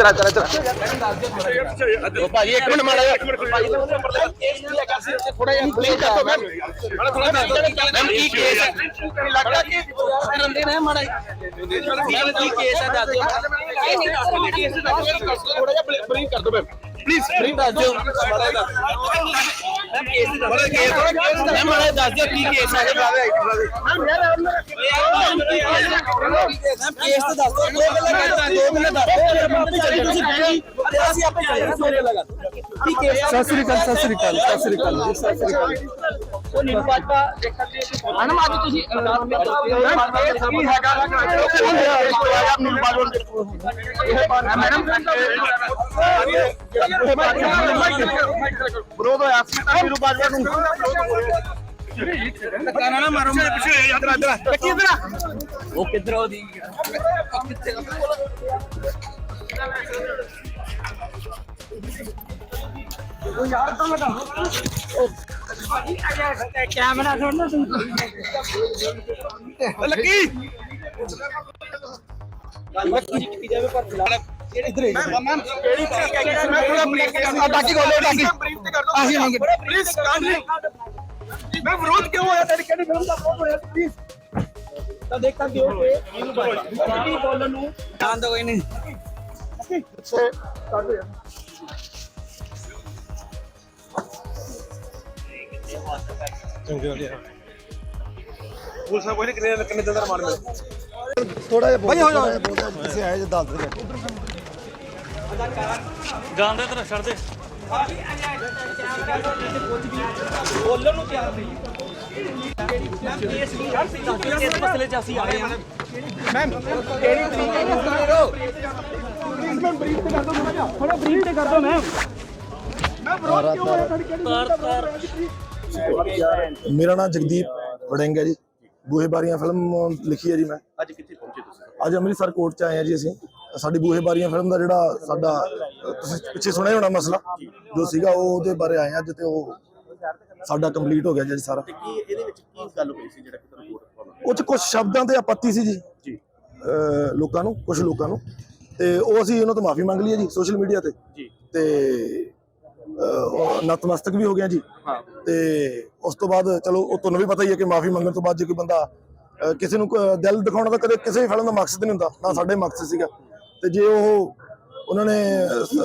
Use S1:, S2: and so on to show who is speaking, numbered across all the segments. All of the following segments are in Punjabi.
S1: ਤੇਰਾ ਤੇਰਾ ਉਹ ਭਾਜੀ ਇੱਕ ਮਿੰਟ ਮਾੜਾ ਭਾਜੀ ਨੇ ਉਹਨੇ ਨੰਬਰ ਲਿਆ ਕੇਸ ਕੀ ਹੈਗਾ ਸੀ ਥੋੜਾ ਜਿਹਾ ਪਲੀਜ਼ ਦੱਸੋ ਮੈਮ ਮਾੜਾ ਥੋੜਾ ਮੈਮ ਕੀ ਕੇਸ ਹੈ? ਲੱਗਦਾ ਕਿ ਰੰਦੇ ਨੇ ਮਾੜਾ ਕੀ ਕੇਸ ਹੈ? ਦੱਸ ਦਿਓ। ਕੇਸ ਦੱਸ ਦਿਓ। ਥੋੜਾ ਜਿਹਾ ਬਰੀਫ ਕਰ ਦਿਓ ਮੈਮ। ਪਲੀਜ਼ ਬਰੀਫ ਦੱਸ ਦਿਓ। ਮਾੜਾ ਜਿਹਾ ਮੈਮ ਕੇਸ ਦੱਸ ਦਿਓ। ਮੈਮ ਮਾੜਾ ਦੱਸ ਦਿਓ ਕੀ ਕੇਸ ਹੈ ਮੈਮ ਯਾਰ ਕੇਸ ਤਾਂ ਦੱਸ ਦਿਓ ਦੋ ਗੱਲਾਂ ਦੋ ਗੱਲਾਂ ਦੱਸ ਦਿਓ ਤੁਸੀਂ ਬੈਠੀ ਤੇ ਅਸੀਂ ਆਪੇ ਚੱਲ ਸੋਰੇ ਲਗਾ ਕੀ ਕੇਸ
S2: ਸਤਿ ਸ੍ਰੀ ਅਕਾਲ ਸਤਿ ਸ੍ਰੀ ਅਕਾਲ ਸਤਿ ਸ੍ਰੀ ਅਕਾਲ ਜੀ ਸਤਿ ਸ੍ਰੀ ਅਕਾਲ
S1: ਉਹ ਨੀਰੂ ਬਾਜਵਾ ਦੇਖਣ ਦੇ ਅਨਮ ਅੱਜ ਤੁਸੀਂ ਅਦਾਲਤ ਵਿੱਚ ਕੀ ਹੈਗਾ ਨੀਰੂ ਬਾਜਵਾ ਮੈਡਮ ਵਿਰੋਧ ਹੋਇਆ ਸੀ ਨੀਰੂ ਬਾਜਵਾ ਨੂੰ ਧੱਕਾ ਨਾ ਮਾਰੋ ਮੇਰੇ ਪਿੱਛੇ ਯਾਦ ਰੱਖ ਇਧਰ ਕੀ ਇਧਰ ਉਹ ਕਿੱਧਰ ਉਹਦੀ
S2: ਕੈਮਰਾ ਥੋੜਾ
S1: ਲੱਕੀ ਬਾਕੀ ਕੋਲੇ ਬਾਕੀ ਆਹੀ ਮੰਗੇ। ਪਲੀਜ਼ ਮੈਂ ਵਿਰੋਧ ਕਿਉਂ ਹੋਇਆ? ਤੇਰੀ ਕਿਹੜੀ ਫਿਲਮ ਦਾ ਵਿਰੋਧ ਹੋਇਆ? ਪਲੀਜ਼ ਤਾਂ ਦੇਖਾਂ ਕਿਉਂ ਕਿ ਇਹਨੂੰ ਬਾਕੀ ਬੋਲਣ ਨੂੰ। ਜਾਣ ਦੋ ਕੋਈ ਨਹੀਂ। ਪੁਲਿਸ ਨੇ ਕੋਈ ਨਹੀਂ ਕਿੰਨੇ ਕਿੰਨੇ ਦਿਨ ਦਾ ਰਿਮਾਂਡ ਮਿਲਿਆ?
S2: ਥੋੜਾ ਜਿਹਾ ਬੋਲ ਹੋ ਜਾ ਕਿਸੇ ਆਏ ਜੇ ਦੱਸ ਦੇ
S3: ਜਾਣਦੇ ਤੇਰਾ ਛੱਡ ਦੇ।
S1: ਬੋਲਣ ਨੂੰ ਤਿਆਰ ਨਹੀਂ।
S3: ਇਸ ਮਸਲੇ 'ਚ ਅਸੀਂ ਆਏ ਹਾਂ
S2: ਮੇਰਾ ਨਾਮ ਜਗਦੀਪ ਵੜਿੰਗ ਹੈ ਜੀ। ਬੂਹੇ ਬਾਰੀਆਂ ਫਿਲਮ ਲਿਖੀ ਹੈ ਜੀ ਮੈਂ।
S4: ਅੱਜ ਕਿੱਥੇ ਪਹੁੰਚੇ ਤੁਸੀਂ?
S2: ਅੱਜ ਅੰਮ੍ਰਿਤਸਰ ਕੋਰਟ ਚ ਆਏ ਹਾਂ ਜੀ ਅਸੀਂ। ਸਾਡੀ ਬੂਹੇ ਬਾਰੀਆਂ ਫਿਲਮ ਦਾ ਜਿਹੜਾ ਸਾਡਾ ਤੁਸੀਂ ਪਿੱਛੇ ਸੁਣਿਆ ਹੋਣਾ ਮਸਲਾ? ਜੋ। ਸੀਗਾ ਉਹ ਉਹਦੇ ਬਾਰੇ ਆਏ ਹਾਂ ਜਿੱਤੇ ਉਹ ਸਾਡਾ ਕੰਪਲੀਟ ਹੋ ਗਿਆ ਜੀ ਸਾਰਾ।
S4: ਤੇ ਕੀ ਇਹਦੇ ਵਿੱਚ ਕੀ ਗੱਲ ਹੋਈ ਸੀ ਜਿਹੜਾ ਕਿ ਤੁਹਾਨੂੰ ਕੋਰਟ
S2: ਉਹ ਚ ਕੁਝ ਸ਼ਬਦਾਂ ਤੇ ਆਪੱਤੀ ਸੀ ਜੀ।
S4: ਜੀ।
S2: ਲੋਕਾਂ ਨੂੰ ਕੁਝ ਲੋਕਾਂ ਨੂੰ। ਤੇ ਉਹ ਅਸੀਂ ਉਹਨਾਂ ਤੋਂ ਮਾਫੀ ਮੰਗ ਲਈ ਹੈ ਜੀ ਸੋਸ਼ਲ ਮੀਡੀਆ ਤੇ।
S4: ਜੀ।
S2: ਤੇ ਨਤਮਸਤਕ ਵੀ ਹੋ ਗਿਆ ਜੀ।
S4: ਹਾਂ।
S2: ਤੇ ਉਸ ਤੋਂ ਬਾਅਦ ਚਲੋ ਉਹ ਤੁਹਾਨੂੰ ਵੀ ਪਤਾ ਹੀ ਹੈ ਕਿ ਮਾਫੀ ਮੰਗਣ ਤੋਂ ਬਾਅਦ ਜੇ ਕੋਈ ਬੰਦਾ ਕਿਸੇ ਨੂੰ ਦਿਲ ਦਿਖਾਉਣਾ ਤਾਂ ਕਦੇ ਕਿਸੇ ਵੀ ਫਿਲਮ ਦਾ ਮਕਸਦ ਨਹੀਂ ਹੁੰਦਾ ਨਾ ਸਾਡੇ ਮਕਸਦ ਸੀਗਾ। ਤੇ ਜੇ ਉਹ ਉਹਨਾਂ ਨੇ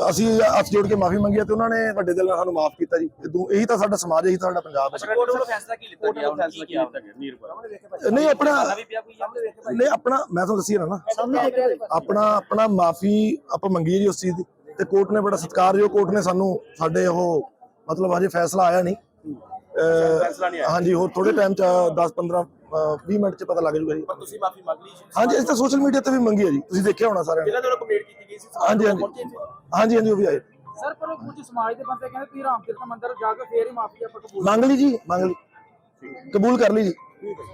S2: ਅਸੀਂ ਹੱਥ ਜੋੜ ਕੇ ਮਾਫੀ ਮੰਗੀ ਤੇ ਉਹਨਾਂ ਨੇ ਵੱਡੇ ਦਿਲ ਨਾਲ ਸਾਨੂੰ ਮਾਫ ਕੀਤਾ ਜੀ। ਇਦੋਂ ਇਹੀ ਤਾਂ ਸਾਡਾ ਸਮਾਜ ਇਹੀ ਤਾਂ ਸਾਡਾ ਪੰਜਾਬ ਹੈ।
S4: ਕੋਰਟ ਵੱਲੋਂ ਫੈਸਲਾ ਕੀ ਲਿੱਤਾ ਗਿਆ? ਫੈਸਲਾ ਕੀ ਲਿੱਤਾ ਗਿਆ? ਨੀਰ ਪਰ
S2: ਨਹੀਂ ਆਪਣਾ
S4: ਵੀ ਪਿਆ ਕੋਈ
S2: ਨਹੀਂ ਆਪਣਾ ਮੈਂ ਤੁਹਾਨੂੰ ਦੱਸੀ ਨਾ। ਨਾ ਆਪਣਾ ਆਪਣਾ ਮਾਫੀ ਆਪਾਂ ਮੰਗੀ ਜੀ ਉਸ ਚੀਜ਼ ਦੀ। ਤੇ ਕੋਰਟ ਨੇ ਬੜਾ ਸਤਿਕਾਰਯੋਗ ਕੋਰਟ ਨੇ ਸਾਨੂੰ ਸਾਡੇ ਉਹ ਮਤਲਬ ਹਜੇ ਫੈਸਲਾ ਆਇਆ ਨਹੀਂ। ਅਹ,
S4: ਫੈਸਲਾ ਨਹੀਂ ਆਇਆ।
S2: ਹਾਂਜੀ ਹੋਰ ਥੋੜੇ ਟਾਈਮ ਚ 10 15 20 ਮਿੰਟ ਚ ਪਤਾ ਲੱਗ ਜਾਊਗਾ ਜੀ।
S4: ਪਰ ਤੁਸੀਂ ਮਾਫੀ ਮੰਗ ਲਈ
S2: ਹਾਂਜੀ ਅਸੀਂ ਤਾਂ ਸੋਸ਼ਲ ਮੀਡੀਆ ਤੇ ਵੀ ਮੰਗੀ ਹੈ ਜੀ। ਤੁਸੀਂ ਦੇਖਿਆ ਹੋਣਾ ਸਾਰਿਆਂ ਨੇ।
S4: ਦੇ ਵੱਲੋਂ ਕੰਪਲੇਂਟ ਕੀਤੀ ਗਈ ਸੀ
S2: ਹਾਂਜੀ ਹਾਂਜੀ।
S4: ਇੱਥੇ?
S2: ਹਾਂਜੀ ਹਾਂਜੀ ਉਹ ਵੀ ਆਏ।
S5: ਸਰ ਪਰ ਉਹ ਕੁਝ ਸਮਾਜ ਦੇ ਬੰਦੇ ਕਹਿੰਦੇ ਤੁਸੀਂ ਰਾਮ ਤੀਰਥ ਮੰਦਿਰ ਜਾ ਕੇ ਫੇਰ ਹੀ ਮਾਫੀ ਆਪਾਂ ਕਬੂਲ
S2: ਮੰਗ ਲਈ ਜੀ ਮੰਗ ਲਈ। ਕਬੂਲ ਕਰ ਲਈ ਜੀ।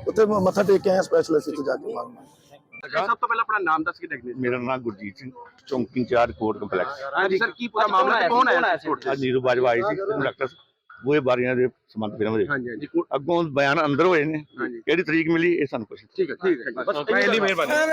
S2: ਉੱਥੇ ਮੱਥਾ ਟੇਕ ਕੇ ਆਏ ਸਪੈਸ਼ਲਿਸਟ ਉੱਤੇ ਜਾ ਕੇ। ਮੰਗ
S4: ਸਭ ਤੋਂ ਪਹਿਲਾਂ ਆਪਣਾ ਨਾਮ ਦੱਸ ਕੇ ਡੈਗਨੇਟ
S6: ਮੇਰਾ ਨਾਮ ਗੁਰਜੀਤ ਸਿੰਘ ਚੌਂਕੀ ਇੰਚਾਰਜ ਕੋਰਟ ਕੰਪਲੈਕਸ।
S4: ਹਾਂਜੀ ਸਰ ਕੀ ਪੂਰਾ ਮਾਮਲਾ ਹੈ? ਕੌਣ ਆਇਆ ਸੀ ਕੋਰਟ
S6: ਅੱਜ ਨੀਰੂ ਬਾਜਵਾ ਆਈ ਸੀ ਡਾਕਟਰ ਉਹ ਬਾਰੀਆਂ ਦੇ ਸੰਬੰਧ ਫਿਲਮ ਦੇ
S4: ਹਾਂਜੀ ਹਾਂਜੀ
S6: ਅੱਗੋਂ ਬਿਆਨ ਅੰਦਰ ਹੋਏ ਨੇ।
S4: ਹਾਂਜੀ।
S6: ਕਿਹੜੀ ਤਰੀਕ ਮਿਲੀ ਇਹ ਸਾਨੂੰ ਕੁਛ
S4: ਠੀਕ ਹੈ ਠੀਕ ਹੈ ਬਸ ਪਹਿਲੀ ਮਿਹਰਬਾਨੀ।